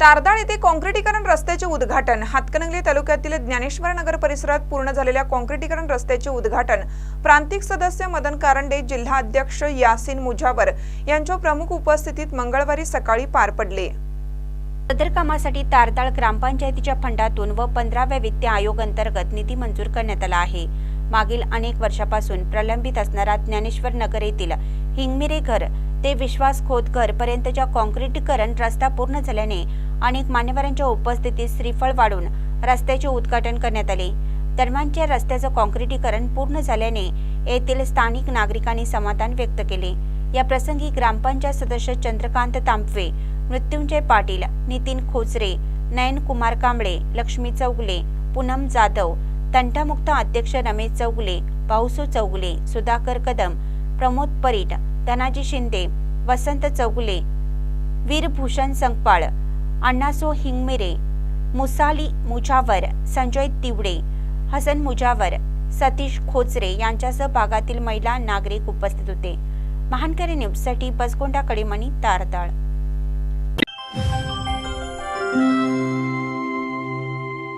तारदाळ येथे काँक्रिटीकरण रस्त्याचे उद्घाटन. हातकणंगले तालुक्यातील ज्ञानेश्वर नगर परिसरात पूर्ण झालेल्या काँक्रिटीकरण रस्त्याचे उद्घाटन. प्रांतिक सदस्य मदन कारंडे जिल्हा अध्यक्ष यासिन मुजावर यांच्या प्रमुख उपस्थितीत मंगळवारी सकाळी पार पडले. सदर कामासाठी तारदाळ ग्रामपंचायतीच्या फंडातून व पंधराव्या वित्त आयोग अंतर्गत निधी मंजूर करण्यात आला आहे. मागील अनेक वर्षापासून प्रलंबित असणारा ज्ञानेश्वर नगर येथील हिंगमिरे घर ते विश्वास खोत पर्यंतच्या काँक्रिटीकरण रस्ता पूर्ण झाल्याने अनेक मान्यवरांच्या उपस्थितीत श्रीफळ वाढून रस्त्याचे उद्घाटन करण्यात आले. दरम्यानच्या रस्त्याचं काँक्रीटीकरण पूर्ण झाल्याने येथील स्थानिक नागरिकांनी समाधान व्यक्त केले. या प्रसंगी ग्रामपंचायत सदस्य चंद्रकांत तांबवे मृत्युंजय पाटील नितीन खोचरे नयन कुमार कांबळे लक्ष्मी चौगुले पूनम जाधव तंटामुक्त अध्यक्ष रमेश चौगले पाऊसू चौगुले सुधाकर कदम प्रमोद परीट धनाजी शिंदे वसंत चौगुले वीरभूषण संगपाळ अण्णासो हिंगमिरे मुसाली मुजावर संजय तिवडे हसन मुजावर सतीश खोचरे यांच्यासह भागातील महिला नागरिक उपस्थित होते. महानकरी न्यूजसाठी बसगोंडा कडेमणी तारताळ.